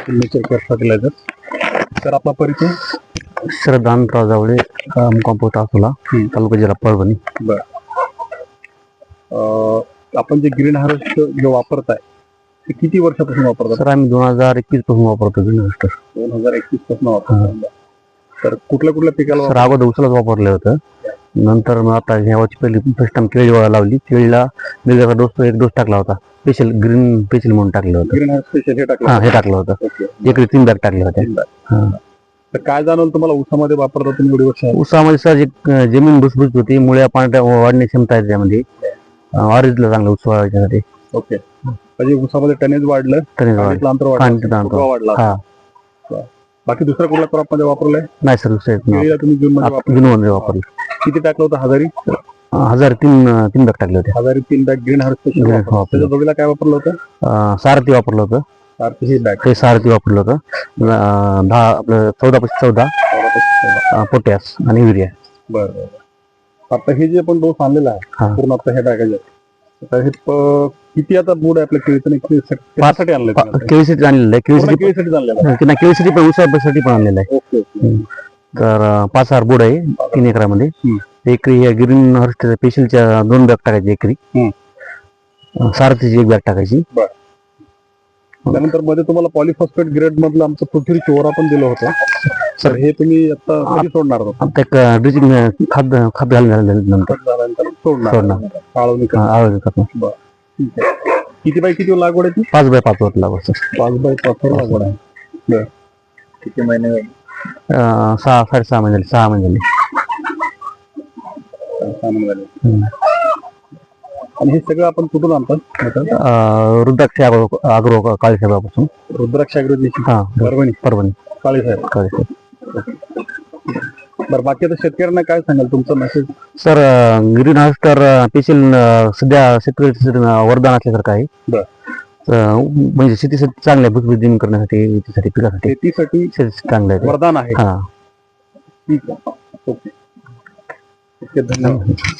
Fertiliser तर आपला परिचय? शरदानराव जावळे मुक्काम तासोला तालुका जिल्हा परभणी. बर. आपण जे ग्रीन हार्वेस्ट जे वापरताय ते किती वर्षापासून वापरतात? सर आम्ही दोन हजार एकवीसपासून वापरतो ग्रीन हार्वेस्टर दोन हजार एकवीसपासून वापरतात तर कुठल्या कुठल्या पिकाला सर अगोदर उचलच वापरलं होतं. नंतर मग आता ह्या वर्षी पहिली फर्स्ट टाइम केळी वा- लावली. केळीला वेगवेगळा डोस एक डोस टाकला होता. स्पेशल ग्रीन स्पेशल म्हणून टाकलं होतं. ग्रीन स्पेशल हे टाकलं हे टाकलं होतं. इकडे तीन बॅग टाकले होते. हा. तर काय जाणवलं तुम्हाला ऊसामध्ये वापरता तुम्ही एवढी वर्ष? ऊसामध्ये सर एक अं, जमीन भुसभुस होती मुळ्या पाण्यात वाढण्याची क्षमता आहे त्यामध्ये. ऑरेंजला चांगलं ऊस वाढण्यासाठी ओके म्हणजे ऊसामध्ये टनेज वाढलं. अंतर वाढलं. अंतर. वाढला. बाकी दुसऱ्या कुठल्या क्रॉपमध्ये वापरलंय? नाही सर दुसरं एक नाही. केळीला तुम्ही जून मध्ये वापरलं किती टाकलं होतं हजारी? हजार तीन तीन बॅग टाकले होते. हजारी तीन बॅग ग्रीन हार्वेस्ट Green. वापरलं. त्याच्या काय वापरलं होतं? अं, सारथी वापरलं होतं. सारखी ही बॅग. ते सारथी वापरलं होतं. अं, दहा आपलं चौदा पासून चौदा अं, पोटॅश आणि युरिया. बरं बरं आता हे जे आपण डोस आणलेला आहे. पूर्ण आता हे टाकायचे हे प- किती आता मूड आहे आपल्या केळीचं? आणि किती- कशासाठी आणलंय तुम्ही आता? केळीसाठी आणलेलं आहे पूर्ण केळीसाठी केळीसाठीच आणलेलं आहे. नाही केळीसाठी पण उसासाठी पण आणलेलं आहे. Okay okay. तर अं, पाच हजार बोर्ड आहे तीन एकरामध्ये. एकरी ह्या ग्रीन हॉर्स्ट पेशलच्या दोन बॅग टाकायची एकरी. हम्म. अं, सारथीची एक बॅग टाकायची. त्यानंतरमध्ये तुम्हाला पॉलिफॉस्फेट ग्रेड मधलं आमचं पृथ्वी चोरा पण दिलं होतं. तर हे तुम्ही आता कधी सोडणार आहोत? आता एक ड्रिचिंग खाद खाद घालून झाल्यानंतर सोडणार. अं, करणार. आवाज. बरं. किती बाय किती लागवड आहे ती? पाच बाय पाच वर लागत पाच बाय पाच वर लागवड आहे. बरं. किती महिने सहा साडेसहा महिने झाले सहा महिने झाले. सहा महिने झाले. हम्म. आणि हे सगळं आपण कुठून आणतात? अं, रुद्राक्ष आग्रो आग्रो काळी साहेबापासून रुद्राक्ष हा परभणी. परभणी. काळे साहेब काळी साहेब बरं बाकी आता शेतकऱ्यांना काय सांगाल तुमचा मेसेज सर ग्रीन हाऊस तर स्पेशल सध्या शेतकरी वरदान असल्यासारखं आहे. बर. म्हणजे शेतीसाठी चांगलं आहे भुसभुस जमीन करण्यासाठी याच्यासाठी पिकासाठी. शेतीसाठी शेती चांगलं आहे ते. वरदान आहे. हा. ठीक आहे. ओके. ओके धन्यवाद.